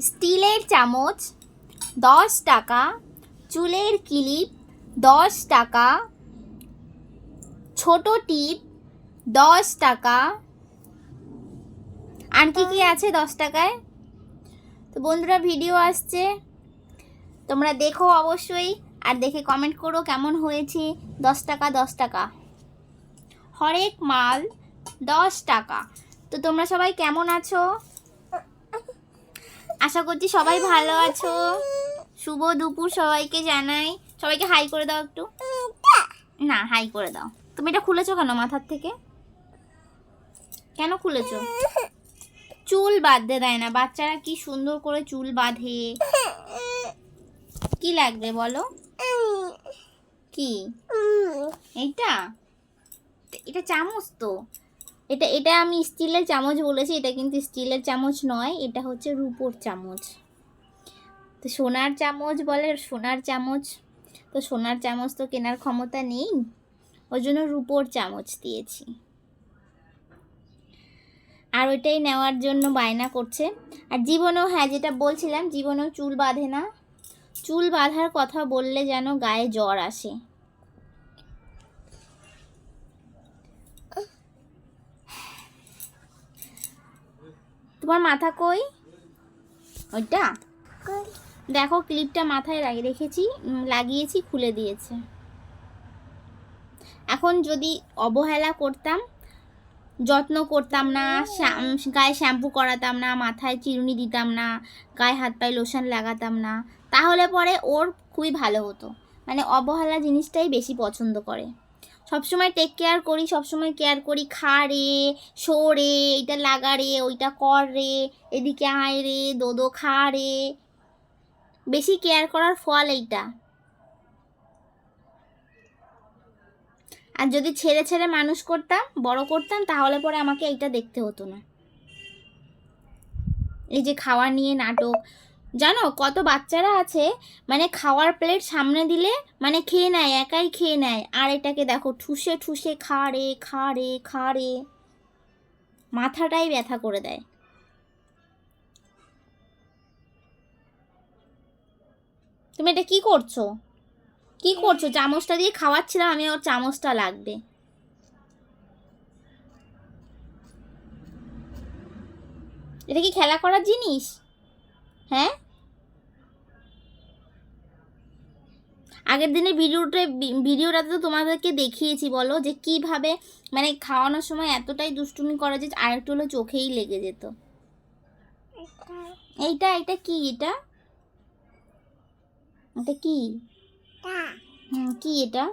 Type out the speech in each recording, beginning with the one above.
স্টিলের চামচ দশ টাকা, চুলের ক্লিপ দশ টাকা, ছোট টিপ দশ টাকা। আর কি কি আছে দশ টাকায়? তো বন্ধুরা ভিডিও আসছে। তোমরা দেখো অবশ্যই আর দেখে কমেন্ট করো কেমন হয়েছে দশ টাকা দশ টাকা। হরেক মাল দশ টাকা। তো তোমরা সবাই কেমন আছো? আশা করছি সবাই ভালো আছো। শুভ দুপুর সবাইকে জানাই। সবাইকে হাই করে দাও একটু। না, হাই করে দাও। তুমি এটা খুলেছো কেন মাথার থেকে? কেন খুলেছো? চুল বাঁধতে দেয় না। বাচ্চারা কি সুন্দর করে চুল বাঁধে। কি লাগবে বলো? কি? এইটা? এটা চামচ তো। এটা এটা আমি স্টিলের চামচ বলেছি, এটা কিন্তু স্টিলের চামচ নয়, এটা হচ্ছে রূপোর চামচ। তো সোনার চামচ বলে, সোনার চামচ, তো সোনার চামচ তো কেনার ক্ষমতা নেই ওই জন্য রূপোর চামচ দিয়েছি। আর ওইটাই নেওয়ার জন্য বায়না করছে। আর জীবনেও হ্যাঁ যেটা বলছিলাম, জীবনেও চুল বাঁধে না। চুল বাঁধার কথা বললে যেন গায়ে জ্বর আসে। তোমার মাথা কই? ওইটা? দেখো ক্লিপটা মাথায় লাগিয়ে রেখেছি লাগিয়েছি খুলে দিয়েছে। এখন যদি অবহেলা করতাম যত্ন করতাম না গায়ে শ্যাম্পু করাতাম না মাথায় চিরুনি দিতাম না গায়ে হাত পায়ে লোশন লাগাতাম না তাহলে পরে ওর খুবই ভালো হতো। মানে অবহেলা জিনিসটাই বেশি পছন্দ করে। সবসময় টেক কেয়ার করি, সবসময় কেয়ার করি। খা রে, শো রে, এইটা লাগা রে, ওইটা কর রে, এদিকে আয় রে, দোদো খা রে। বেশি কেয়ার করার ফল এইটা। আর যদি ছেড়ে ছেড়ে মানুষ করতাম, বড় করতাম, তাহলে পরে আমাকে এইটা দেখতে হতো না। এই যে খাওয়া নিয়ে নাটক জানো কত বাচ্চারা আছে মানে খাওয়ার প্লেট সামনে দিলে মানে খেয়ে নেয়, একাই খেয়ে নেয়। আর এটাকে দেখো, ঠুসে ঠুসে খা রে খা রে খা রে। মাথাটাই ব্যথা করে দেয়। তুমি এটা কি করছ? কি করছ? চামচটা দিয়ে খাওয়াচ্ছিলাম, আমি ওর চামচটা লাগবে। এটা কি খেলা করার জিনিস? হ্যাঁ? আগের দিনের ভিডিওটা ভিডিওটাতে তো তোমাদেরকে দেখিয়েছি, বলো? যে কীভাবে মানে খাওয়ানোর সময় এতটাই দুষ্টুমি করা যে আরেকটু হলো চোখেই লেগে যেত। এইটা এটা কি এটা? এটা কি? কি এটা?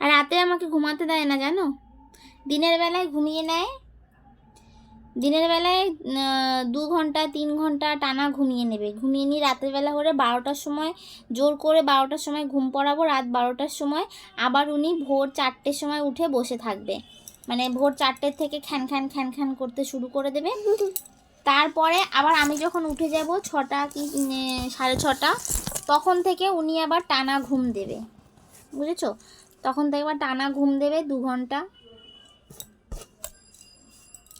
আর রাতে আমাকে ঘুমাতে দেয় না, জানো? দিনের বেলায় ঘুমিয়ে নেয় দিনের বেলায় দু ঘণ্টা, তিন ঘণ্টা টানা ঘুমিয়ে নেবে। ঘুমিয়ে নিয়ে রাতের বেলা করে বারোটার সময় জোর করে বারোটার সময় ঘুম পড়াবো। রাত বারোটার সময় আবার উনি ভোর চারটের সময় উঠে বসে থাকবে। মানে ভোর চারটের থেকে খ্যান খ্যান খ্যান খ্যান করতে শুরু করে দেবে। তারপরে আবার আমি যখন উঠে যাব ছটা কি সাড়ে ছটা, তখন থেকে উনি আবার টানা ঘুম দেবে। বুঝেছ? তখন থেকে আবার টানা ঘুম দেবে দু ঘণ্টা।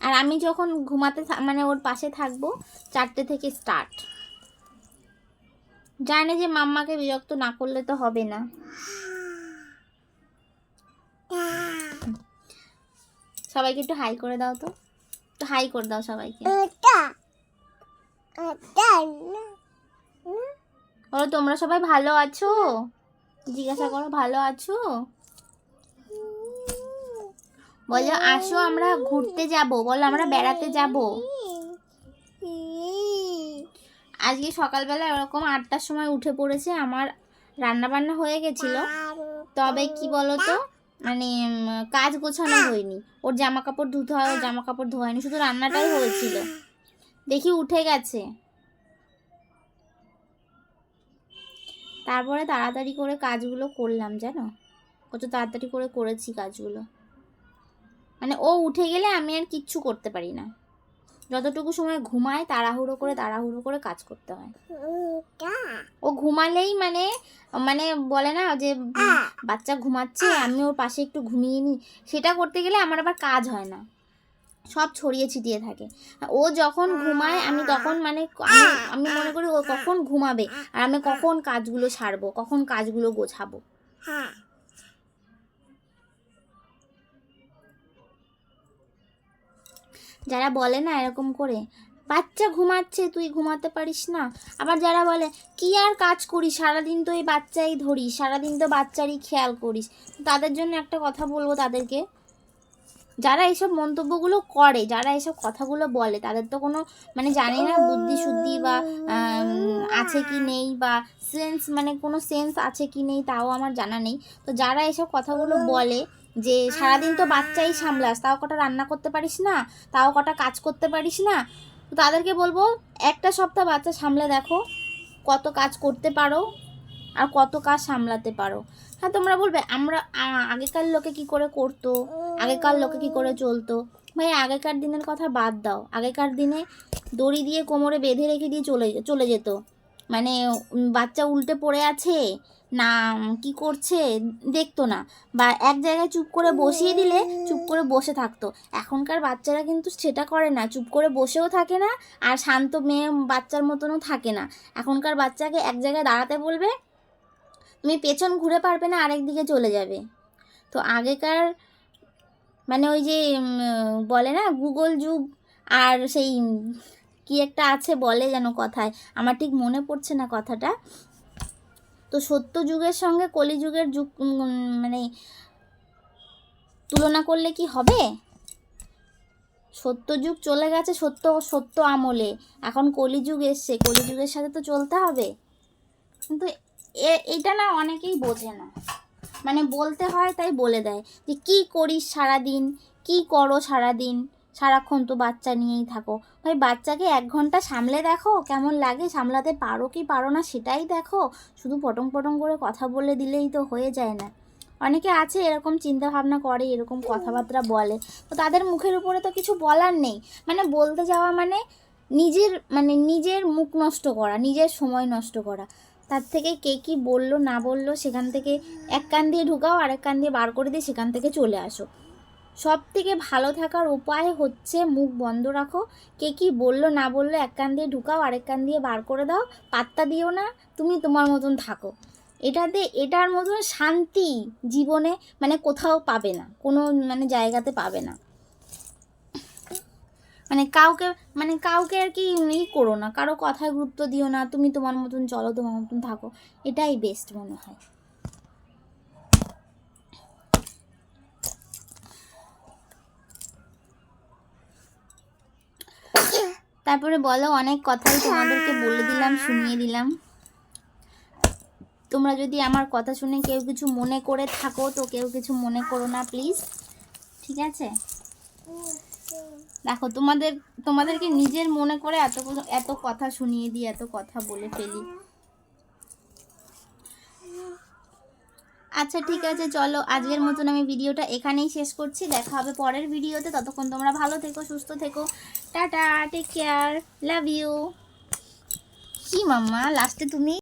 আর আমি যখন ঘুমাতে মানে ওর পাশে থাকব, চারটে থেকে স্টার্ট জানে যে মাম্মাকে বিরক্ত না করলে তো হবে না। সবাইকে একটু হাই করে দাও তো। একটু হাই করে দাও সবাইকে। বলো, তোমরা সবাই ভালো আছো? জিজ্ঞাসা করো, ভালো আছো? বলো, আসো, আমরা ঘুরতে যাব। বলো, আমরা বেড়াতে যাব। আজকে সকালবেলা এরকম আটটার সময় উঠে পড়েছে, আমার রান্না বান্না হয়ে গেছিল। তবে কি বলো তো মানে কাজ গোছানো হয়নি। ওর জামা কাপড় ধুতে হয়, ওর জামা কাপড় ধোয়া হয়নি শুধু রান্নাটাই হয়েছিল। দেখি উঠে গেছে। তারপরে তাড়াতাড়ি করে কাজগুলো করলাম, জানো? কত তাড়াতাড়ি করে করেছি কাজগুলো। মানে ও উঠে গেলে আমি আর কিচ্ছু করতে পারি না। যতটুকু সময় ঘুমায়, তাড়াহুড়ো করে তাড়াহুড়ো করে কাজ করতে হয়। ও ঘুমালেই মানে মানে বলে না যে, বাচ্চা ঘুমাচ্ছে, আমি ওর পাশে একটু ঘুমিয়ে নিই। সেটা করতে গেলে আমার আবার কাজ হয় না। সব ছড়িয়ে ছিটিয়ে থাকে। ও যখন ঘুমায়, আমি তখন মানে আমি মনে করি ও কখন ঘুমাবে, আর আমি কখন কাজগুলো সারবো, কখন কাজগুলো গোছাবো। যারা বলে না এরকম করে, বাচ্চা ঘুমাচ্ছে, তুই ঘুমাতে পারিস না। আবার যারা বলে, কি আর কাজ করিস সারাদিন তো এই বাচ্চাই ধরিস সারাদিন তো বাচ্চারই খেয়াল করিস। তাদের জন্য একটা কথা বলব তাদেরকে। যারা এইসব মন্তব্যগুলো করে, যারা এইসব কথাগুলো বলে, তাদের তো কোনো মানে জানি না বুদ্ধি শুদ্ধি বা আছে কি নেই বা সেন্স মানে কোনো সেন্স আছে কি নেই তাও আমার জানা নেই। তো যারা এইসব কথাগুলো বলে যে সারাদিন তো বাচ্চাই সামলাস, তাও কটা রান্না করতে পারিস না, তাও কটা কাজ করতে পারিস না, তো তাদেরকে বলব, একটা সপ্তাহ বাচ্চা সামলে দেখো, কত কাজ করতে পারো আর কত কাজ সামলাতে পারো। হ্যাঁ তোমরা বলবে, আমরা আগেকার লোকে কি করে করতো? আগেকার লোকে কি করে চলতো? ভাই, আগেকার দিনের কথা বাদ দাও। আগেকার দিনে দড়ি দিয়ে কোমরে বেঁধে রেখে দিয়ে চলে চলে যেত। মানে বাচ্চা উল্টে পড়ে আছে, না, কি করছে, দেখতো না। বা, এক জায়গায় চুপ করে বসিয়ে দিলে চুপ করে বসে থাকতো। এখনকার বাচ্চারা কিন্তু সেটা করে না। চুপ করে বসেও থাকে না, আর শান্ত মেয়ে বাচ্চার মতনও থাকে না। এখনকার বাচ্চাকে এক জায়গায় দাঁড়াতে বলবে তুমি পেছন ঘুরে পারবে না, আরেক দিকে চলে যাবে। তো আগেকার মানে ওই যে বলে না, গুগল যুগ আর সেই কি একটা আছে বলে যেন কথায়, আমার ঠিক মনে পড়ছে না কথাটা। তো সত্য যুগের সঙ্গে কলিযুগের যুগ মানে তুলনা করলে কি হবে? সত্য যুগ চলে গেছে, সত্য সত্য আমলে। এখন কলিযুগ এসছে কলিযুগের সাথে তো চলতে হবে। কিন্তু এটা না অনেকেই বোঝে না। মানে বলতে হয়, তাই বলে দেয় যে, কি করিস সারাদিন? কি করো সারাদিন? সারাক্ষণ তো বাচ্চা নিয়েই থাকো। ভাই, বাচ্চাকে এক ঘণ্টা সামলে দেখো, কেমন লাগে? সামলাতে পারো কি পারো না সেটাই দেখো। শুধু পটং পটং করে কথা বলে দিলেই তো হয়ে যায় না। অনেকে আছে, এরকম চিন্তা ভাবনা করে, এরকম কথাবার্তা বলে। তো তাদের মুখের উপরে তো কিছু বলার নেই। মানে বলতে যাওয়া মানে নিজের মানে নিজের মুখ নষ্ট করা, নিজের সময় নষ্ট করা। তার থেকে কে কি বলল, না বলল, সেখান থেকে এক কান দিয়ে ঢুকাও, আরেক কান দিয়ে বার করে দিয়ে সেখান থেকে চলে আসো। সব থেকে ভালো থাকার উপায় হচ্ছে মুখ বন্ধ রাখো। কে কি বলল, না বলল, এক কান দিয়ে ঢুকাও, আরেক কান দিয়ে বার করে দাও, পাত্তা দিও না, তুমি তোমার মতন থাকো। এটাতে, এটার মতন শান্তি জীবনে মানে কোথাও পাবে না, কোনো মানে জায়গাতে পাবে না। মানে কাউকে মানে কাউকে আর কি ই করো না, কারও কথায় গুরুত্ব দিও না, তুমি তোমার মতন চলো, তোমার মতন থাকো, এটাই বেস্ট মনে হয়। তারপরে বলো, অনেক কথাই তোমাদেরকে বলে দিলাম, শুনিয়ে দিলাম। তোমরা যদি আমার কথা শুনে কেউ কিছু মনে করে থাকো, তো কেউ কিছু মনে করো না প্লিজ ঠিক আছে? দেখো, তোমাদের, তোমাদেরকে নিজের মনে করে এত এত কথা শুনিয়ে দিই এত কথা বলে ফেলি। আচ্ছা ঠিক আছে, চলো, আজকের মতন আমি ভিডিওটা এখানেই শেষ করছি। দেখা হবে পরের ভিডিওতে। ততক্ষণ তোমরা ভালো থেকো, সুস্থ থেকো। Tata take care love you কি মাম্মা লাস্টে তুমি